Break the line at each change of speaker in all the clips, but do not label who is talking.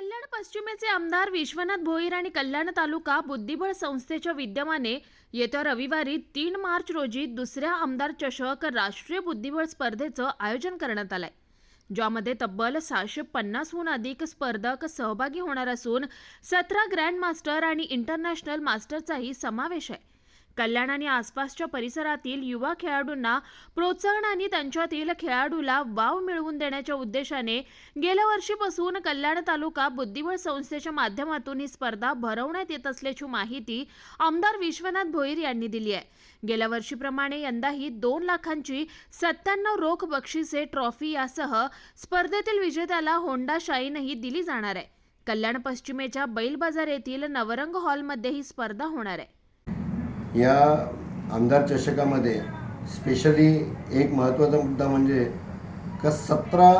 कल्याण पश्चिमेचे आमदार विश्वनाथ भोईर आणि कल्याण तालुका बुद्धिबळ संस्थेच्या विद्यमाने येत्या रविवारी तीन मार्च रोजी दुसऱ्या आमदार चषक राष्ट्रीय बुद्धिबळ स्पर्धेचं आयोजन करण्यात आलंय ज्यामध्ये तब्बल सहाशे पन्नासहून अधिक स्पर्धक सहभागी होणार असून सतरा ग्रँड मास्टर आणि इंटरनॅशनल मास्टरचाही समावेश आहे. कल्याण आणि आसपासच्या परिसरातील युवा खेळाडूंना प्रोत्साहन आणि त्यांच्यातील खेळाडूला वाव मिळवून देण्याच्या उद्देशाने गेल्या वर्षीपासून कल्याण तालुका बुद्धिबळ संस्थेच्या माध्यमातून ही स्पर्धा भरवण्यात येत असल्याची माहिती आमदार विश्वनाथ भोईर यांनी दिली आहे. गेल्या वर्षीप्रमाणे यंदाही दोन लाखांची सत्त्याण्णव रोख बक्षिसे ट्रॉफी यासह स्पर्धेतील विजेत्याला होंडा शाईनही दिली जाणार आहे. कल्याण पश्चिमेच्या बैल बाजार येथील नवरंग हॉलमध्ये ही स्पर्धा होणार आहे.
या आमदार चषकामध्ये स्पेशली एक महत्त्वाचा मुद्दा म्हणजे का सतरा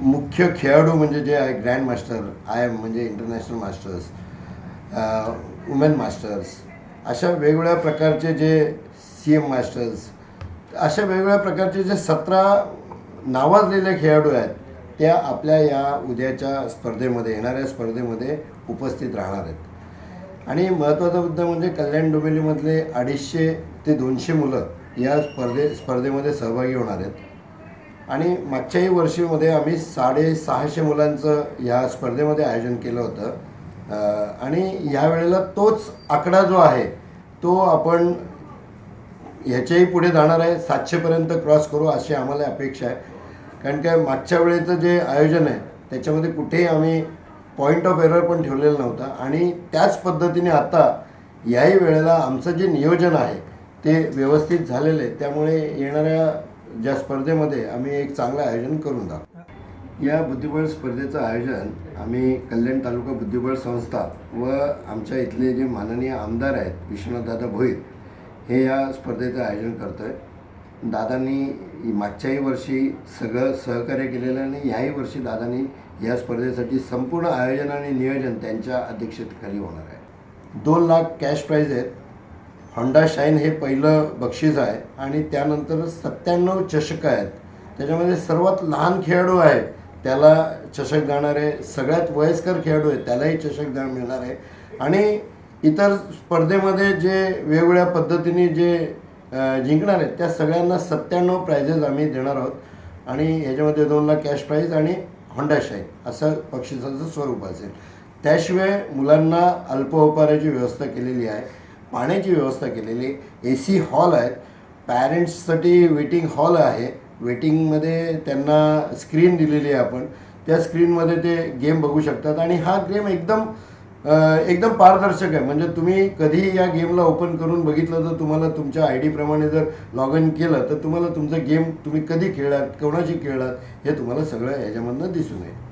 मुख्य खेळाडू म्हणजे जे आहे ग्रँड मास्टर आय एम म्हणजे इंटरनॅशनल मास्टर्स वुमेन मास्टर्स अशा वेगवेगळ्या प्रकारचे जे सी एम मास्टर्स अशा वेगवेगळ्या प्रकारचे जे सतरा नावाजलेले खेळाडू आहेत त्या आपल्या या उद्याच्या स्पर्धेमध्ये येणाऱ्या स्पर्धेमध्ये उपस्थित राहणार आहेत. आणि महत्त्वाचा मुद्दा म्हणजे कल्याण डोंबिवलीमधले अडीचशे ते दोनशे मुलं या स्पर्धे स्पर्धेमध्ये सहभागी होणार आहेत. आणि मागच्याही वर्षीमध्ये आम्ही साडेसहाशे मुलांचं या स्पर्धेमध्ये आयोजन केलं होतं. आणि ह्यावेळेला तोच आकडा जो आहे तो आपण ह्याच्याही पुढे जाणार आहे. सातशेपर्यंत क्रॉस करू अशी आम्हाला अपेक्षा आहे. कारण काय मागच्या वेळेचं जे आयोजन आहे त्याच्यामध्ये कुठेही आम्ही पॉईंट ऑफ एरर पण ठेवलेला नव्हता. आणि त्याच पद्धतीने आता याही वेळेला आमचं जे नियोजन आहे ते व्यवस्थित झालेलं आहे. त्यामुळे येणाऱ्या ज्या स्पर्धेमध्ये आम्ही एक चांगलं आयोजन करून दाखवू. या बुद्धिबळ स्पर्धेचं आयोजन आम्ही कल्याण तालुका बुद्धिबळ संस्था व आमच्या इथले जे माननीय आमदार आहेत विश्वनाथदादा भोईर हे या स्पर्धेचं आयोजन करतो आहे दादांनी मागच्याही वर्षी सगळं सहकार्य केलेलं आहे आणि याही वर्षी दादांनी या स्पर्धेसाठी संपूर्ण आयोजन आणि नियोजन त्यांच्या अध्यक्षतेखाली होणार आहे. दोन लाख कॅश प्राईज आहेत. होंडा शाईन हे पहिलं बक्षीस आहे आणि त्यानंतर सत्त्याण्णव चषकं आहेत. त्याच्यामध्ये सर्वात लहान खेळाडू आहे. त्याला चषक जाणार आहे सगळ्यात वयस्कर खेळाडू आहे त्यालाही चषक जाण मिळणार आहे. आणि इतर स्पर्धेमध्ये जे वेगवेगळ्या पद्धतीने जे जिंकणार आहेत. त्या सगळ्यांना सत्त्याण्णव प्राइजेस आम्ही देणार आहोत. आणि ह्याच्यामध्ये दोन लाख कॅश प्राईज आणि होंडा शाईन असं बक्षिसाचं स्वरूप असेल. त्याशिवाय मुलांना अल्पोपहाराची व्यवस्था केलेली आहे. पाण्याची व्यवस्था केलेली ए सी हॉल आहेत. पॅरेंट्ससाठी वेटिंग हॉल आहे. वेटिंगमध्ये त्यांना स्क्रीन दिलेली आहे आपण. त्या स्क्रीनमध्ये ते गेम बघू शकतात. आणि हा गेम एकदम एकदम पारदर्शक आहे. म्हणजे तुम्ही कधीही या गेमला ओपन करून बघितलं तर तुम्हाला तुमच्या आय डीप्रमाणे जर लॉग इन केलं तर तुम्हाला तुमचं गेम तुम्ही कधी खेळलात कोणाशी खेळलात हे तुम्हाला सगळं याच्यामधनं दिसून येईल.